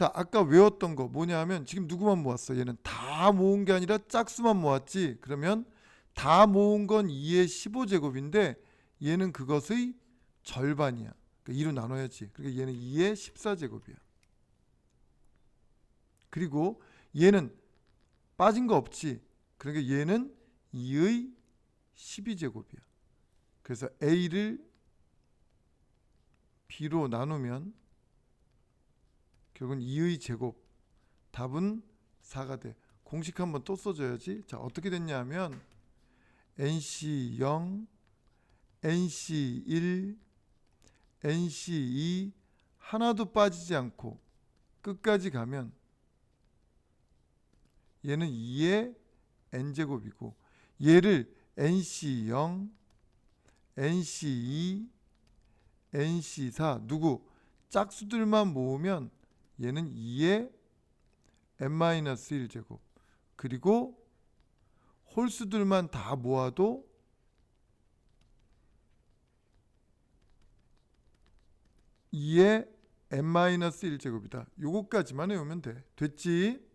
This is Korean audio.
자, 아까 외웠던 거 뭐냐 하면 지금 누구만 모았어? 얘는 다 모은 게 아니라 짝수만 모았지. 그러면 다 모은 건 2의 15제곱인데 얘는 그것의 절반이야. 그러니까 2로 나눠야지. 그러니까 얘는 2의 14제곱이야. 그리고 얘는 빠진 거 없지. 그러니까 얘는 2의 12제곱이야. 그래서 A를 B로 나누면 결국은 2의 제곱 답은 4가 돼. 공식 한번 또 써줘야지. 자 어떻게 됐냐 하면 NC 0, NC 1, NC 2 하나도 빠지지 않고 끝까지 가면 얘는 2의 n제곱이고 얘를 NC 0, NC 2, NC 4 누구 짝수들만 모으면 얘는 2의 n-1제곱 그리고 홀수들만 다 모아도 2의 n-1제곱이다. 요거까지만 외우면 돼. 됐지?